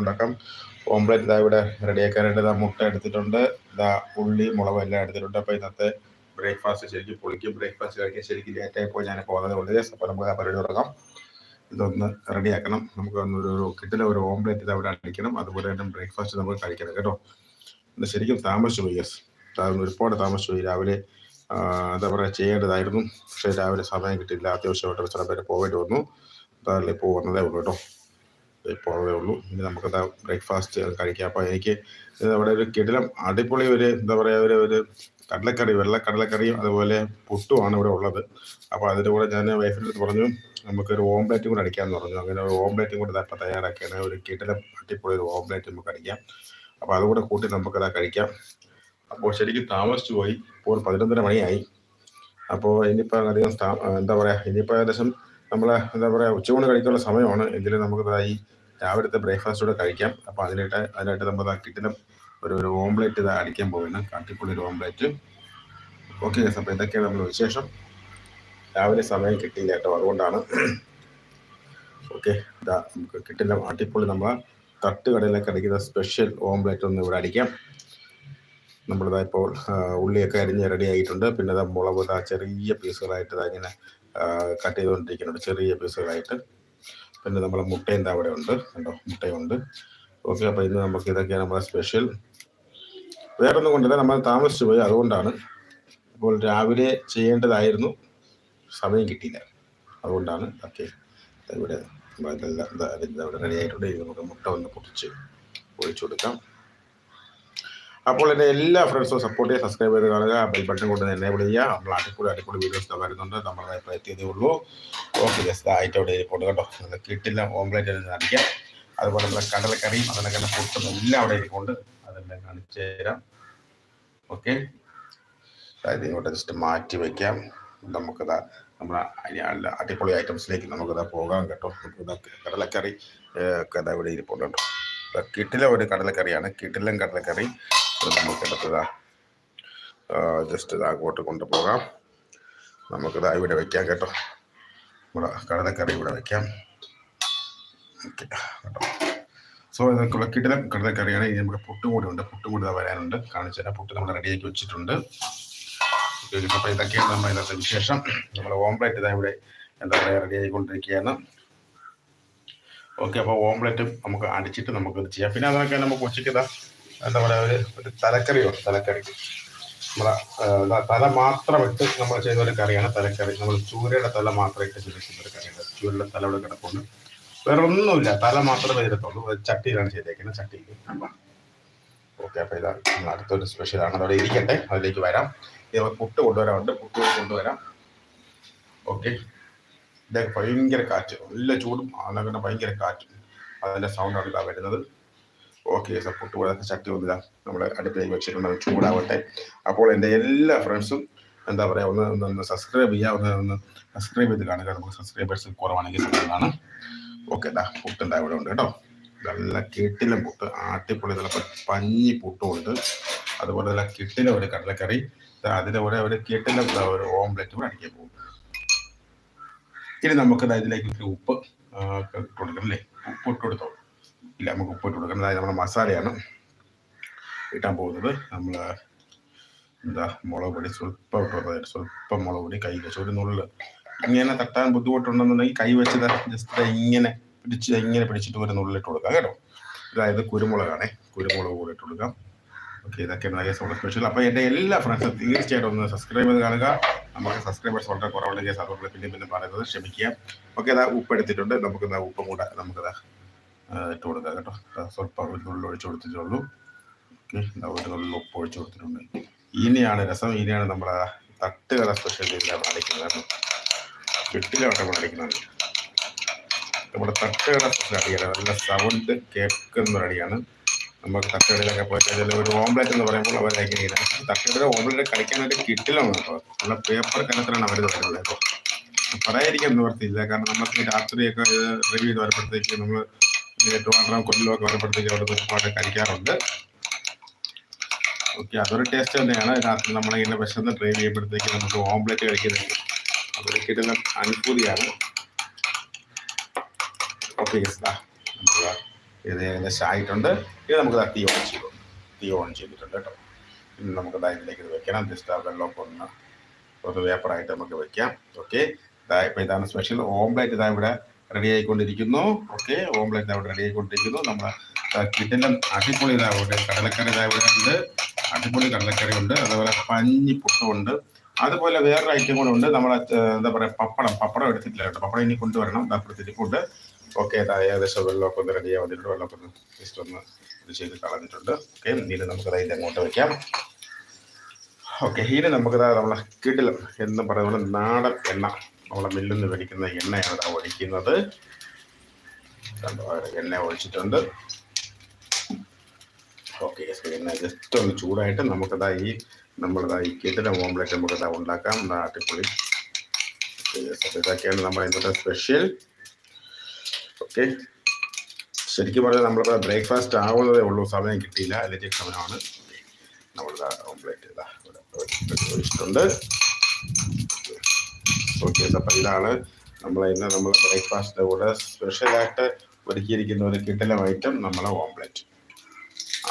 ഉണ്ടാക്കാം. ഓംപ്ലേറ്റ് ഇതാ ഇവിടെ റെഡിയാക്കാനായിട്ട് ഇതാ മുട്ട എടുത്തിട്ടുണ്ട്. ഇതാ ഉള്ളി മുളക് എല്ലാം എടുത്തിട്ടുണ്ട്. അപ്പോൾ ഇന്നത്തെ ബ്രേക്ക്ഫാസ്റ്റ് ശരിക്കും പൊളിക്കും. ബ്രേക്ക്ഫാസ്റ്റ് കഴിക്കാൻ ശരിക്കും ലേറ്റായി പോയി ഞാൻ പോകുന്നത് കൊണ്ട്. അപ്പോൾ നമുക്ക് ആ പരിപാടി തുടങ്ങാം. ഇതൊന്ന് റെഡിയാക്കണം നമുക്ക് ഒരു കിട്ടില്ല കിട്ടിലെ ഒരു ഓംലെറ്റ് ഇത് അവിടെ അടിക്കണം. അതുപോലെ തന്നെ ബ്രേക്ക്ഫാസ്റ്റ് നമുക്ക് കഴിക്കണം കേട്ടോ. എന്നാൽ ശരിക്കും താമസിച്ചു പോയി. യെസ് ഒരുപാട് താമസിച്ചു പോയി. രാവിലെ എന്താ പറയുക ചെയ്യേണ്ടതായിരുന്നു. പക്ഷേ രാവിലെ സമയം കിട്ടിയില്ല. അത്യാവശ്യമായിട്ട് ചില പേര് പോകേണ്ടി വന്നു. അതല്ലേ ഇപ്പോൾ വന്നതേ ഉള്ളൂ കേട്ടോ. വന്നതേ ഉള്ളൂ ഇനി നമുക്ക് എന്താ ബ്രേക്ക്ഫാസ്റ്റ് കഴിക്കാം. അപ്പോൾ എനിക്ക് അവിടെ ഒരു കിടിലം അടിപൊളി ഒരു എന്താ പറയുക ഒരു ഒരു കടലക്കറി വെള്ള കടലക്കറിയും അതുപോലെ പുട്ടുമാണ് ഇവിടെ ഉള്ളത്. അപ്പോൾ അതിന്റെ കൂടെ ഞാൻ വൈഫിന്റെ അടുത്ത് പറഞ്ഞു നമുക്കൊരു ഓംപ്ലേറ്റും കൂടെ അടിക്കാമെന്ന് പറഞ്ഞു. അങ്ങനെ ഒരു ഓംപ്ലേറ്റും കൂടെ ഇപ്പോൾ തയ്യാറാക്കിയാണ്. ഒരു കിടിലം അടിപൊളി ഒരു ഓംപ്ലേറ്റ് നമുക്ക് അടിക്കാം. അപ്പോൾ അതുകൂടെ കൂട്ടി നമുക്കത് കഴിക്കാം. അപ്പോൾ ശരിക്കും താമസിച്ചു പോയി. ഇപ്പോൾ പതിനൊന്നര മണിയായി. അപ്പോൾ ഇനിയിപ്പോൾ അധികം എന്താ പറയുക ഇനിയിപ്പോൾ ഏകദേശം നമ്മളെ എന്താ പറയുക ഉച്ചയൂണ് കഴിക്കാനുള്ള സമയമാണ്. എങ്കിലും നമുക്ക് ഈ രാവിലത്തെ ബ്രേക്ക്ഫാസ്റ്റ് കൂടെ കഴിക്കാം. അപ്പോൾ അതിനായിട്ട് അതിനായിട്ട് നമ്മൾ കിട്ടുന്ന ഒരു ഒരു ഓംലെറ്റ് ഇത് അടിക്കാൻ പോവുകയാണ്. കാട്ടിപ്പുള്ളി ഒരു ഓംലെറ്റ് ഓക്കെ അപ്പോൾ ഇതൊക്കെയാണ് നമ്മൾ വിശേഷം. രാവിലെ സമയം കിട്ടിയില്ല കേട്ടോ അതുകൊണ്ടാണ്. ഓക്കെ ഇതാ നമുക്ക് കിട്ടില്ല അടിപൊളി നമ്മൾ തട്ടുകടയിലൊക്കെ അടിക്കുന്ന സ്പെഷ്യൽ ഓംലെറ്റ് ഒന്ന് ഇവിടെ അടിക്കാം. നമ്മളിതാ ഇപ്പോൾ ഉള്ളിയൊക്കെ അരിഞ്ഞ് റെഡി ആയിട്ടുണ്ട്. പിന്നെ ഇതാ മുളക് ചെറിയ പീസുകളായിട്ട് ഇതാ ഇങ്ങനെ കട്ട് ചെയ്തുകൊണ്ടിരിക്കുന്നുണ്ട് ചെറിയ പീസുകളായിട്ട് പിന്നെ നമ്മുടെ മുട്ടയും ഇതാ അവിടെ ഉണ്ട്. കണ്ടോ? മുട്ടയുണ്ട്. ഓക്കെ അപ്പോൾ ഇന്ന് നമുക്ക് ഇതൊക്കെയാണ് നമ്മുടെ സ്പെഷ്യൽ വേറെ ഒന്നും കൊണ്ടില്ല നമ്മൾ താമസിച്ചു പോയി അതുകൊണ്ടാണ്. അപ്പോൾ രാവിലെ ചെയ്യേണ്ടതായിരുന്നു. സമയം കിട്ടിയില്ല. അതുകൊണ്ടാണ് ഓക്കെ ഇവിടെ ഇവിടെ റെഡി ആയിട്ടുണ്ട്. നമുക്ക് മുട്ട ഒന്ന് പൊട്ടിച്ച് ഒഴിച്ചു കൊടുക്കാം. അപ്പോൾ എന്റെ എല്ലാ ഫ്രണ്ട്സും സപ്പോർട്ട് ചെയ്യുക സബ്സ്ക്രൈബ് ചെയ്ത് കാണുക ബെൽ ബട്ടൺ കൊണ്ട് എനേബിൾ ചെയ്യുക. നമ്മൾ അടിപൊളി അടിപൊളി വീഡിയോസ് വരുന്നുണ്ട്. നമ്മൾ ഇപ്പോൾ എത്തിയതേ ഉള്ളൂ. ഓക്കെ ജസ്റ്റ് ആയിട്ട് അവിടെ ഇരിപ്പുണ്ട് കേട്ടോ അത് കിട്ടില്ല ഓംപ്ലേറ്റ് കാണിക്കാം. അതുപോലെ നമ്മുടെ കടലക്കറിയും അതിനൊക്കെ ഫുഡും എല്ലാം അവിടെ ഇരിപ്പുണ്ട്. അതെല്ലാം കാണിച്ചു തരാം. ഓക്കെ അതായത് ഇങ്ങോട്ട് ജസ്റ്റ് മാറ്റി വയ്ക്കാം നമുക്കതാ നമ്മുടെ അടിപൊളി ഐറ്റംസിലേക്ക് നമുക്കതാ പോകാം കേട്ടോ. കടലക്കറി ഇവിടെ ഇരിപ്പുണ്ട് കേട്ടോ. കിട്ടില ഒരു കടലക്കറിയാണ്. കിട്ടിലും കടലക്കറി. ഇത് നമുക്ക് എടുത്തതാ. ജസ്റ്റ് ഇത് അങ്ങോട്ട് കൊണ്ടുപോകാം. നമുക്കിത് ഇവിടെ വെക്കാം കേട്ടോ. നമ്മുടെ കടലക്കറി ഇവിടെ വെക്കാം. ഓക്കെ കേട്ടോ. സോ ഇതൊക്കെ കിടിലം കടലക്കറിയാണ്. ഇനി നമുക്ക് പുട്ടും കൂടി ഉണ്ട്. പുട്ടും കൂടി വരാനുണ്ട്. കാണിച്ചു തരാം. പുട്ട് നമ്മൾ റെഡിയാക്കി വെച്ചിട്ടുണ്ട്. അപ്പോൾ ഇതൊക്കെയാണ് നമ്മൾ ഇന്നത്തെ വിശേഷം. നമ്മൾ ഓംപ്ലേറ്റ് ഇതാ ഇവിടെ എന്താ പറയുക റെഡി ആയിക്കൊണ്ടിരിക്കുകയാണ്. ഓക്കെ അപ്പോൾ ഓംപ്ലേറ്റ് നമുക്ക് അടിച്ചിട്ട് നമുക്ക് ചെയ്യാം. പിന്നെ അതൊക്കെ നമുക്ക് ഉച്ചയ്ക്ക് പറയുക ഒരു ഒരു തലക്കറിയോ? തലക്കറി. നമ്മളെ തല മാത്രം ഇട്ട് നമ്മൾ ചെയ്ത ഒരു കറിയാണ് തലക്കറി. നമ്മൾ ചൂരയുടെ തല മാത്രം ഇട്ട് ചെയ്തിരിക്കുന്ന ഒരു കറിയാണ്. ചൂരയുടെ തല ഇവിടെ കിടപ്പുണ്ട്. വേറെ ഒന്നുമില്ല. തല മാത്രമേ ചെയ്തിട്ടുള്ളൂ. ചട്ടിയിലാണ് ചെയ്തേക്കുന്നത് ചട്ടിയിൽ ഓക്കെ അപ്പോൾ ഇതാ നമ്മൾ അടുത്തൊരു സ്പെഷ്യലാണ് അതവിടെ ഇരിക്കട്ടെ. അതിലേക്ക് വരാം. ഇത് പുട്ട് കൊണ്ടുവരാറുണ്ട് പുട്ട് കൊണ്ടുവരാം. ഓക്കെ. ഇതൊക്കെ ഭയങ്കര കാറ്റ്. നല്ല ചൂടും അങ്ങനെ ഭയങ്കര കാറ്റും. അതിന്റെ സൗണ്ടാണ് ഇതാ വരുന്നത്. ഓക്കെ സപ്പോർട്ട് പോലെ ശക്തി ഒന്നില്ല നമ്മുടെ അടുപ്പിലേക്ക് വെച്ചിട്ടുണ്ട് ചൂടാവട്ടെ. അപ്പോൾ എന്റെ എല്ലാ ഫ്രണ്ട്സും എന്താ പറയുക ഒന്ന് ഒന്ന് സബ്സ്ക്രൈബ് ചെയ്യുക ഒന്ന് ഒന്ന് സബ്സ്ക്രൈബ് ചെയ്ത് കാണുക. നമുക്ക് സബ്സ്ക്രൈബേഴ്സ് കുറവാണെങ്കിൽ നല്ലതാണ് ഓക്കെ ഡാ പുട്ടുണ്ടാ ഇവിടെ ഉണ്ട് കേട്ടോ. നല്ല കിട്ടിലും പുട്ട് ആട്ടിപ്പൊളി നല്ല പഞ്ഞി പുട്ടും ഉണ്ട്. അതുപോലെ നല്ല കിട്ടിലെ ഒരു കടലക്കറി. അതിന്റെ കൂടെ ഒരു കിട്ടിലെ ഒരു ഓംലെറ്റ് കൂടെ അടിക്കാൻ പോകും. ഇനി നമുക്ക് ഇതിലേക്ക് ഉപ്പ് കൊടുക്കണം അല്ലേ? ഉപ്പ് ഇട്ട് കൊടുത്തോ? ഇല്ല നമുക്ക് ഉപ്പിട്ട് കൊടുക്കണം. അതായത് നമ്മുടെ മസാലയാണ് ഇട്ടാൻ പോകുന്നത്. നമ്മൾ എന്താ മുളക് പൊടി സ്വല്പം ഇട്ട് കൊടുത്തതായിട്ട് സ്വല്പം മുളക് പൊടി കൈ വെച്ച് ഒരു നുള്ള്. ഇങ്ങനെ തട്ടാൻ ബുദ്ധിമുട്ടുണ്ടെന്നുണ്ടെങ്കിൽ കൈ വെച്ച് ജസ്റ്റ് ഇങ്ങനെ പിടിച്ച് ഇങ്ങനെ പിടിച്ചിട്ട് ഒരു നുള്ളിലിട്ട് കൊടുക്കാം കേട്ടോ. അതായത് കുരുമുളകാണേ കുരുമുളക് കൂടെ ഇട്ട് കൊടുക്കാം. ഓക്കെ ഇതൊക്കെയാണ് കേസ് നമ്മുടെ സ്പെഷ്യൽ അപ്പോൾ എന്റെ എല്ലാ ഫ്രണ്ട്സും തീർച്ചയായിട്ടും ഒന്ന് സബ്സ്ക്രൈബ് ചെയ്ത് കാണുക. നമുക്ക് സബ്സ്ക്രൈബേഴ്സ് വളരെ കുറവുള്ള കേസ് അതുകൊണ്ട് പിന്നെ പിന്നെ പറയുന്നത് ക്ഷമിക്കുക. ഓക്കെ അതാ ഉപ്പ് എടുത്തിട്ടുണ്ട്. നമുക്ക് ഇതാ ഉപ്പും കൂടെ നമുക്കതാ ഇട്ട് കൊടുക്കാം കേട്ടോ. സ്വല്പം ഒരു നുള്ളിൽ ഒഴിച്ചു കൊടുത്തിട്ടുള്ളൂ ഓക്കെ ഒരു നുള്ളിൽ ഉപ്പ് ഒഴിച്ചു കൊടുത്തിട്ടുണ്ട്. ഇനിയാണ് രസം. ഇനിയാണ് നമ്മൾ തട്ടുകട സ്പെഷ്യൽ രീതിയിലാണ് അടിക്കുന്നത് കാരണം കിട്ടിലോട്ട് നമ്മൾ അടിക്കുന്നത് നമ്മുടെ തട്ടുകട സ്പെഷ്യൽ അടിയാണ് നല്ല സൗണ്ട് കേൾക്കുന്ന ഒരു അടിയാണ്. നമുക്ക് തട്ടുകടയിലൊക്കെ പോയി ഒരു ഓംലെറ്റ് എന്ന് പറയുമ്പോൾ അവർ കഴിക്കുന്നത് തട്ടുകടയുടെ ഓംലെറ്റ് കളിക്കാനായിട്ട് കിട്ടിലാണ് കേട്ടോ. നല്ല പേപ്പർ കനത്തിലാണ് അവർ തുടങ്ങുന്നത് കേട്ടോ. പറയാതിരിക്കാൻ നിവർത്തിയില്ല കാരണം നമ്മൾ രാത്രിയൊക്കെ റിവ്യൂ ചെയ്ത് വരുമ്പോഴത്തേക്ക് നമ്മൾ ട്രിവാൻഡ്രം കൊല്ലമൊക്കെ വരുമ്പോഴത്തേക്ക് അവിടെ ഒരുപാട് കഴിക്കാറുണ്ട്. ഓക്കെ അതൊരു ടേസ്റ്റ് തന്നെയാണ്. രാത്രി നമ്മളിങ്ങനെ വിശന്ന് ഡ്രൈവ് ചെയ്യുമ്പോഴത്തേക്ക് നമുക്ക് ഓംലെറ്റ് കഴിക്കുന്നത് അതൊരു കിട്ടുന്ന അനുഭൂതിയാണ്. ഓക്കെ ഇത് ഏകദേശം ആയിട്ടുണ്ട്. ഇത് നമുക്ക് തീ ഓൺ ചെയ്തു. തീ ഓൺ ചെയ്തിട്ടുണ്ട് കേട്ടോ. ഇനി നമുക്ക് ഇതിലേക്ക് ഇത് വെക്കണം. ജസ്റ്റ് ആ വെള്ളമൊക്കെ ഒന്ന് ഒരു വേപ്പറായിട്ട് നമുക്ക് വെക്കാം. ഓക്കെ ഇപ്പം ഇതാണ് സ്പെഷ്യൽ ഓംലെറ്റ് ഇതാ ഇവിടെ റെഡി ആയിക്കൊണ്ടിരിക്കുന്നു ഓക്കെ ഓംലെറ്റ് അവിടെ റെഡി ആയിക്കൊണ്ടിരിക്കുന്നു നമ്മൾ കിട്ടിന്റെ അടിപൊളി ഇതാവട്ടെ കടലക്കറി ഇതാവിടെ ഉണ്ട് അടിപൊളി കടലക്കറി ഉണ്ട് അതേപോലെ പഞ്ഞി പുട്ടുമുണ്ട്. അതുപോലെ വേറൊരു ഐറ്റം കൂടെ ഉണ്ട്. നമ്മളെ എന്താ പറയുക പപ്പടം. പപ്പടം എടുത്തിട്ടില്ല കേട്ടോ. പപ്പടം ഇനി കൊണ്ടുവരണം. അപ്പുറത്തിരിപ്പുണ്ട് ഓക്കെ ഏകദേശം വെള്ളമൊക്കെ ഒന്ന് റെഡി ആവുന്നുണ്ട്. വെള്ളമൊക്കെ ഒന്ന് ജസ്റ്റ് ഒന്ന് ഇത് ചെയ്ത് കളഞ്ഞിട്ടുണ്ട്. ഓക്കെ ഇനി നമുക്ക് അതിന്റെ അങ്ങോട്ട് വയ്ക്കാം ഓക്കെ ഇനി നമുക്ക് നമ്മളെ കിടിലം എന്ന് പറയുന്നത് നാടൻ എണ്ണ. നമ്മളെ മില്ലിൽ നിന്ന് മേടിക്കുന്ന എണ്ണയാണ് ഒഴിക്കുന്നത്. എണ്ണ ഒഴിച്ചിട്ടുണ്ട്. ഓക്കെ എണ്ണ ജസ്റ്റ് ഒന്ന് ചൂടായിട്ട് നമുക്കതാ ഈ നമ്മളിതാ ഈ കിട്ടിലെ ഓംലെറ്റ് നമുക്കതാ ഉണ്ടാക്കാം. അടിപൊളി. ഇതൊക്കെയാണ് നമ്മുടെ ഇന്നത്തെ സ്പെഷ്യൽ ഓക്കെ. ശരിക്കും പറഞ്ഞാൽ നമ്മളിപ്പോൾ ബ്രേക്ക്ഫാസ്റ്റ് ആവുന്നതേ ഉള്ളൂ. സമയം കിട്ടിയില്ല. അല്ലെങ്കിൽ സമയമാണ്. നമ്മളിതാ ഓംലെറ്റ് ഇതാ ഒഴിച്ചിട്ടുണ്ട്. ഓക്കെ അപ്പം ഇതാണ് നമ്മൾ ഇന്ന് നമ്മൾ ബ്രേക്ക്ഫാസ്റ്റിന്റെ കൂടെ സ്പെഷ്യലായിട്ട് ഒരുക്കിയിരിക്കുന്ന ഒരു കിട്ടലം ഐറ്റം നമ്മളെ ഓംലെറ്റ്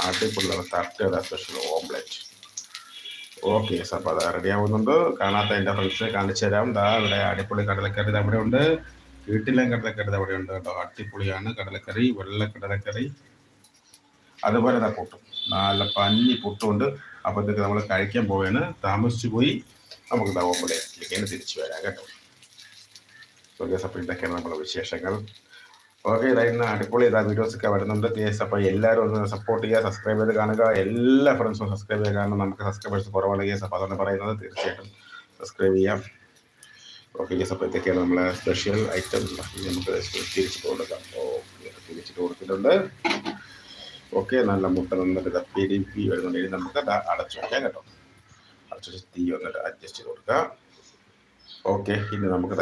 ആട്ടിപ്പുള്ള തട്ടുകട സ്പെഷ്യൽ ഓംലെറ്റ് ഓക്കെ അപ്പോൾ അത് റെഡി ആവുന്നുണ്ട്. കാണാത്ത എന്റെ ഫ്രണ്ട്സിനെ കാണിച്ചു തരാം. ദാ ഇവിടെ അടിപൊളി കടലക്കറി അവിടെ ഉണ്ട്. വീട്ടിലും കടലക്കറി അവിടെ ഉണ്ട് കേട്ടോ. അടിപൊളിയാണ് കടലക്കറി വെള്ള കടലക്കറി. അതുപോലെ തന്നെ പുട്ടും. നല്ല പഞ്ഞി പുട്ടുണ്ട് അപ്പോഴത്തേക്ക് നമ്മൾ കഴിക്കാൻ പോവാണ്. താമസിച്ചു പോയി. നമുക്ക് ഓംലെറ്റിലേക്ക് തിരിച്ചു വരാം കേട്ടോ. അപ്പോൾ ഇതൊക്കെയാണ് നമ്മുടെ വിശേഷങ്ങൾ. ഓക്കെ ഇതായി അടിപൊളി ഇതാ വീഡിയോസ് ഒക്കെ വരുന്നുണ്ട് എസ് അപ്പോൾ എല്ലാവരും ഒന്ന് സപ്പോർട്ട് ചെയ്യുക സബ്സ്ക്രൈബ് ചെയ്ത് കാണുക. എല്ലാ ഫ്രണ്ട്സും സബ്സ്ക്രൈബ് ചെയ്ത് കാരണം നമുക്ക് സബ്സ്ക്രൈബേഴ്സ് കുറവാണ് കേസ് അപ്പോൾ അതുകൊണ്ട് പറയുന്നത് തീർച്ചയായിട്ടും സബ്സ്ക്രൈബ് ചെയ്യാം. ഓക്കെ കേസ് അപ്പോൾ ഇതൊക്കെയാണ് നമ്മളെ സ്പെഷ്യൽ ഐറ്റം നമുക്ക് തിരിച്ചിട്ട് കൊടുക്കാം. ഓക്കെ തിരിച്ചിട്ട് കൊടുത്തിട്ടുണ്ട്. ഓക്കെ നല്ല മുട്ട നന്നിട്ട് പെരുപ്പി വരുന്നുണ്ടെങ്കിൽ നമുക്ക് അടച്ചു വയ്ക്കാം കേട്ടോ. അടച്ചു തീ അഡ്ജസ്റ്റ് ചെയ്ത് കൊടുക്കുക. ഓക്കെ ഇനി നമുക്ക്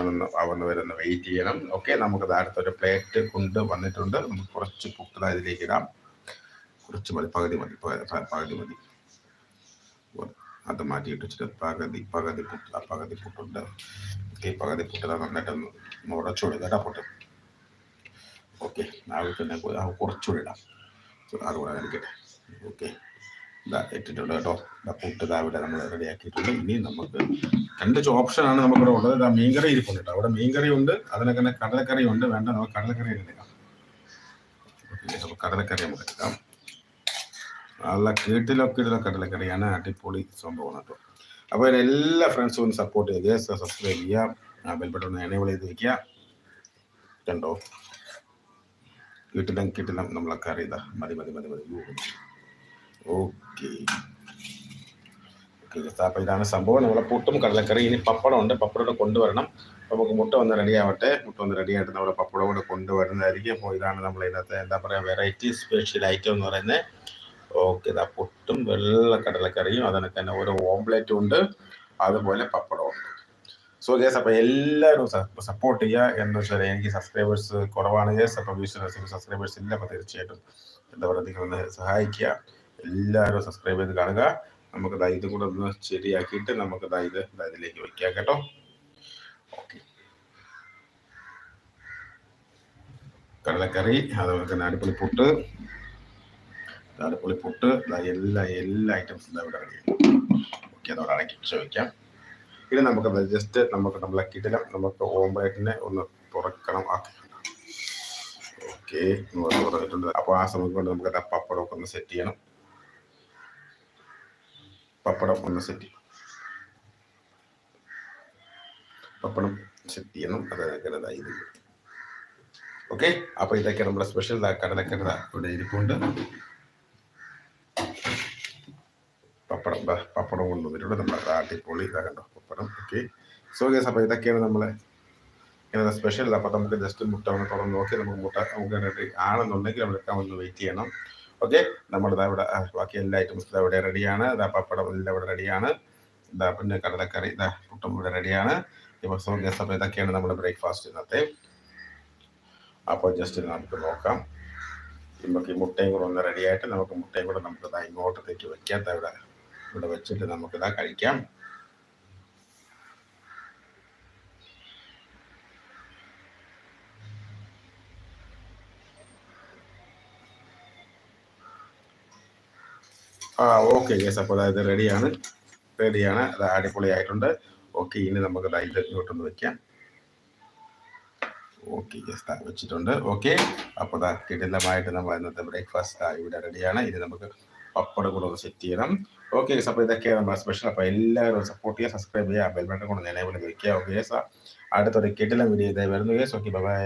ഒന്ന് അവന്ന് വരുന്ന വെയിറ്റ് ചെയ്യണം. ഓക്കെ നമുക്ക് അടുത്തൊരു പ്ലേറ്റ് കൊണ്ട് വന്നിട്ടുണ്ട്. നമുക്ക് കുറച്ച് പുട്ട് ഇതിലേക്ക് ഇടാം. കുറച്ച് മതി പകുതി മതി പകുതി മതി. അത് മാറ്റിയിട്ട് വെച്ചിട്ട് പകുതി പകുതി പുട്ട് പകുതി പുട്ടുണ്ട്. ഓക്കെ പകുതി പുട്ട് നന്നായിട്ടൊന്ന് ഉടച്ചു കൊടുക്കാം പുട്ട്. ഓക്കെ ആവശ്യം കുറച്ചുകൂടി ഇടാം. അതുകൂടെ എനിക്കട്ടെ ഓക്കെ ഇതാ ഇട്ടിട്ടുണ്ട് കേട്ടോ. പുട്ട് ഇതാ ഇവിടെ നമ്മൾ റെഡിയാക്കിയിട്ടുണ്ട്. ഇനി നമുക്ക് രണ്ട് ഓപ്ഷനാണ് നമുക്കിവിടെ ഉള്ളത്. ഇതാ മീൻകറി ഇരിപ്പുണ്ട് കേട്ടോ. അവിടെ മീൻകറി ഉണ്ട് അതിനൊക്കെ തന്നെ കടലക്കറി ഉണ്ട് വേണ്ട നമുക്ക് കടലക്കറി എടുക്കാം. കടലക്കറി നമുക്ക് എടുക്കാം. നല്ല കീട്ടിലൊക്കെ ഇതിലെ കടലക്കറിയാണ് അടിപൊളി സംഭവമാണ് കേട്ടോ. അപ്പോൾ എല്ലാ ഫ്രണ്ട്സും ഒന്ന് സപ്പോർട്ട് ചെയ്യുക സബ്സ്ക്രൈബ് ചെയ്യുക ബെൽബട്ടൺ ഒന്ന് എനേബിൾ ചെയ്ത് വയ്ക്കുക കണ്ടോ? കിട്ടില്ല കിട്ടില്ല നമ്മളെ കറി ഇതാ. മതി മതി മതി മതി. ഓക്കെ. അപ്പോൾ ഇതാണ് സംഭവം. നമ്മളെ പുട്ടും കടലക്കറി ഇനി പപ്പടം ഉണ്ട്. പപ്പടം കൊണ്ടുവരണം. നമുക്ക് മുട്ട വന്ന് റെഡി ആവട്ടെ. മുട്ട വന്ന് റെഡി ആയിട്ട് നമ്മുടെ പപ്പടം കൂടെ കൊണ്ടുവരുന്നതായിരിക്കും. അപ്പോൾ ഇതാണ് നമ്മൾ ഇതിനകത്ത് എന്താ പറയുക വെറൈറ്റി സ്പെഷ്യൽ ഐറ്റം എന്ന് പറയുന്നത്. ഓക്കെ ഇതാ പുട്ടും വെള്ള കടലക്കറിയും. അതിനൊക്കെ തന്നെ ഓരോ ഓംപ്ലേറ്റും ഉണ്ട്. അതുപോലെ പപ്പടവും ഉണ്ട്. സോ ഗേസ് അപ്പോൾ എല്ലാവരും സപ്പോർട്ട് ചെയ്യുക. എന്ന് വെച്ചാൽ എനിക്ക് സബ്സ്ക്രൈബേഴ്സ് കുറവാണ് ഗേസ് അപ്പോൾ വ്യൂസ് സബ്സ്ക്രൈബേഴ്സ് ഇല്ല അപ്പോൾ തീർച്ചയായിട്ടും എന്താ പറയുക നിങ്ങളൊന്ന് സഹായിക്കുക. എല്ലാവരും സബ്സ്ക്രൈബ് ചെയ്ത് കാണുക. നമുക്ക് ദാ ഇത് കൂടെ ഒന്ന് ശരിയാക്കിയിട്ട് നമുക്ക് ദാ ഇത് ഇതിലേക്ക് വയ്ക്കാം കേട്ടോ. ഓക്കെ കടലക്കറി അതുപോലെ തന്നെ അടിപൊളി പുട്ട്. അടിപൊളി പുട്ട്. എല്ലാ എല്ലാ ഐറ്റംസും ഇവിടെ റെഡി ഓക്കെ അതോടെ അടക്കി ചോദിക്കാം ഇനി നമുക്ക് ജസ്റ്റ് നമുക്ക് നമ്മളെ കിടിലം നമുക്ക് ഓംബ്ലേറ്റിനെ ഒന്ന് തുറക്കണം. ഓക്കെ തുറന്നിട്ടുണ്ട്. അപ്പോൾ ആ സമയത്ത് കൊണ്ട് നമുക്ക് പപ്പടമൊക്കെ ഒന്ന് സെറ്റ് ചെയ്യണം. പപ്പടം ഒന്ന് സെറ്റ് ചെയ്യും പപ്പടം സെറ്റ് ചെയ്യണം. അത് ഇത് ഓക്കെ അപ്പൊ ഇതൊക്കെ നമ്മുടെ സ്പെഷ്യൽ കടലക്കട ഇവിടെ ഇരിപ്പുണ്ട്. പപ്പടം പപ്പടം കൊണ്ടുവന്നിട്ടുണ്ട് നമ്മുടെ അടിപൊളി ഇതാ പപ്പടം. ഓക്കെ സോ ഗേസ് അപ്പോൾ ഇതൊക്കെയാണ് നമ്മളെ സ്പെഷ്യൽ അപ്പോൾ നമുക്ക് ജസ്റ്റ് മുട്ട തുറന്ന് നോക്കി. നമുക്ക് മുട്ട നമുക്ക് ആണെന്നുണ്ടെങ്കിൽ നമ്മൾ ഒന്ന് വെയിറ്റ് ചെയ്യണം. ഓക്കെ നമ്മുടെ ഇവിടെ ബാക്കി എല്ലാ ഐറ്റംസ് ഇവിടെ റെഡിയാണ് ഇതാ പപ്പടം എല്ലാം ഇവിടെ റെഡിയാണ് ഇതാ പിന്നെ കടലക്കറി ഇതാ പുട്ടും ഇവിടെ റെഡിയാണ് ഇപ്പോൾ സോ ഗസ് അപ്പോൾ ഇതൊക്കെയാണ് നമ്മുടെ ബ്രേക്ക്ഫാസ്റ്റ് ഇന്നത്തെ. അപ്പോൾ ജസ്റ്റ് നമുക്ക് നോക്കാം. നമുക്ക് ഈ മുട്ടയും കൂടെ ഒന്ന് റെഡിയായിട്ട് നമുക്ക് മുട്ടയും കൂടെ നമുക്ക് ഇതാ ഇങ്ങോട്ടത്തേക്ക് വെക്കാത്ത ഇവിടെ ഇവിടെ വെച്ചിട്ട് നമുക്കിതാ കഴിക്കാം. ആ ഓക്കെ യെസ് അപ്പോൾ അതായത് റെഡിയാണ് റെഡിയാണ് അത് അടിപൊളിയായിട്ടുണ്ട്. ഓക്കെ ഇനി നമുക്ക് ലൈറ്റ് ഇങ്ങോട്ടൊന്ന് വെക്കാം. ഓക്കെ യെസ് വെച്ചിട്ടുണ്ട്. ഓക്കെ അപ്പോൾ ദാ കിടിലമായിട്ട് നമ്മൾ ഇന്നത്തെ ബ്രേക്ക്ഫാസ്റ്റ് ഇവിടെ റെഡിയാണ് ഇനി നമുക്ക് പപ്പടം കൂടെ ഒന്ന് സെറ്റ് ചെയ്യണം. ഓക്കെ യെസ് അപ്പോൾ ഇതൊക്കെയാണ് നമ്മുടെ സ്പെഷ്യൽ അപ്പോൾ എല്ലാവരും സപ്പോർട്ട് ചെയ്യുക സബ്സ്ക്രൈബ് ചെയ്യുക ബെൽ ബട്ടൺ കൊണ്ട് നിലവിൽ വയ്ക്കുക ഓക്കെ യെസ് അടുത്തൊരു കിടിലം വീഡിയോ ഇതായി വരുന്നു. Yes okay bye